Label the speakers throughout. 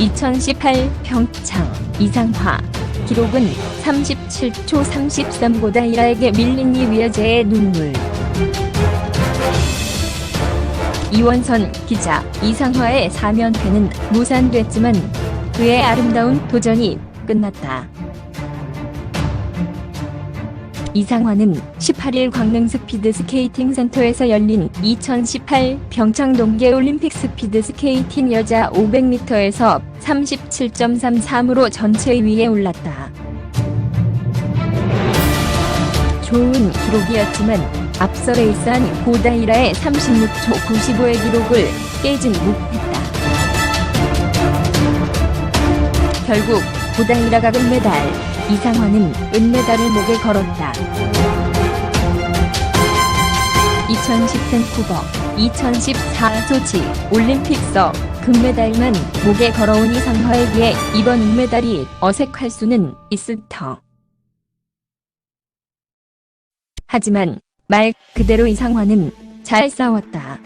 Speaker 1: 2018 평창 이상화 기록은 37초 33 고다이라에게 밀린 이위아제의 눈물 이원선 기자 이상화의 사면패는 무산됐지만 그의 아름다운 도전이 끝났다. 이상화는 18일 광릉 스피드 스케이팅 센터에서 열린 2018 평창 동계 올림픽 스피드 스케이팅 여자 500m에서 37.33으로 전체 위에 올랐다. 좋은 기록이었지만 앞서 레이스한 고다이라의 36초 95의 기록을 깨진 못했다. 결국 고다이라가 금메달, 이상화는 은메달을 목에 걸었다. 2010 밴쿠버, 2014 소치 올림픽서 금메달만 목에 걸어온 이상화에게 이번 은메달이 어색할 수는 있을 터. 하지만 말 그대로 이상화는 잘 싸웠다.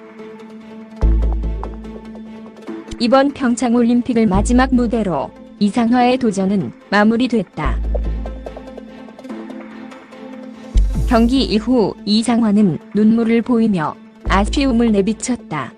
Speaker 1: 이번 평창 올림픽을 마지막 무대로 이상화의 도전은 마무리됐다. 경기 이후 이상화는 눈물을 보이며 아쉬움을 내비쳤다.